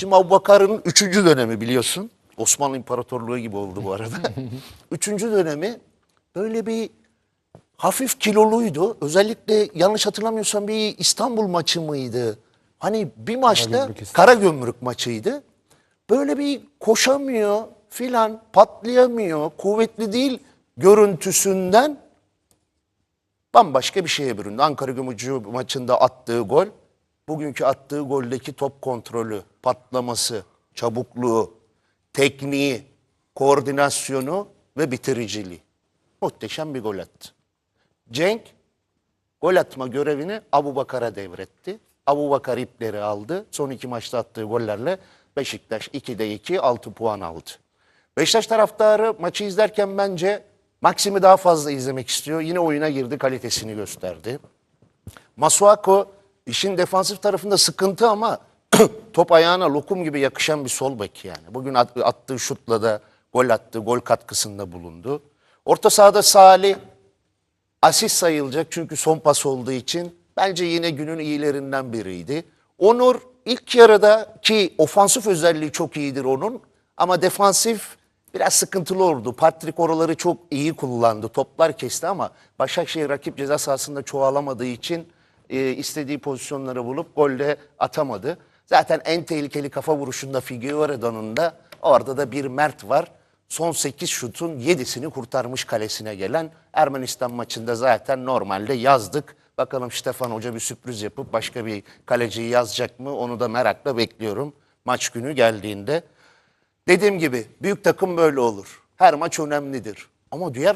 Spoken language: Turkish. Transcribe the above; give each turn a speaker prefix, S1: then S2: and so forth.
S1: Şimdi Abubakar'ın üçüncü dönemi biliyorsun. Osmanlı İmparatorluğu gibi oldu bu arada. üçüncü dönemi böyle bir hafif kiloluydu. Özellikle yanlış hatırlamıyorsam bir İstanbul maçı mıydı? Hani bir maçta
S2: Karagümrük İstanbul.
S1: Karagümrük maçıydı. Böyle bir koşamıyor filan, patlayamıyor, kuvvetli değil görüntüsünden bambaşka bir şeye büründü. Ankara Gümrük maçında attığı gol, bugünkü attığı goldeki top kontrolü, patlaması, çabukluğu, tekniği, koordinasyonu ve bitiriciliği. Muhteşem bir gol attı. Cenk gol atma görevini Abu Bakar'a devretti. Abu Bakar ipleri aldı. Son iki maçta attığı gollerle Beşiktaş 2'de 2 6 puan aldı. Beşiktaş taraftarı maçı izlerken bence Maxim'i daha fazla izlemek istiyor. Yine oyuna girdi, kalitesini gösterdi. Masuako işin defansif tarafında sıkıntı ama top ayağına lokum gibi yakışan bir sol bek yani. Bugün at- attığı şutla da gol attı, gol katkısında bulundu. Orta sahada Salih asist sayılacak çünkü son pas olduğu için bence yine günün iyilerinden biriydi. Onur ilk yarıda ki ofansif özelliği çok iyidir onun ama defansif biraz sıkıntılı oldu. Patrick oraları çok iyi kullandı. Toplar kesti ama Başakşehir rakip ceza sahasında çoğalamadığı için e, istediği pozisyonları bulup golle atamadı. Zaten en tehlikeli kafa vuruşunda Figueiredo'nun da orada da bir Mert var. Son 8 şutun 7'sini kurtarmış kalesine gelen Ermenistan maçında zaten normalde yazdık. Bakalım Stefan Hoca bir sürpriz yapıp başka bir kaleciyi yazacak mı onu da merakla bekliyorum maç günü geldiğinde. Dediğim gibi büyük takım böyle olur. Her maç önemlidir. Ama diğer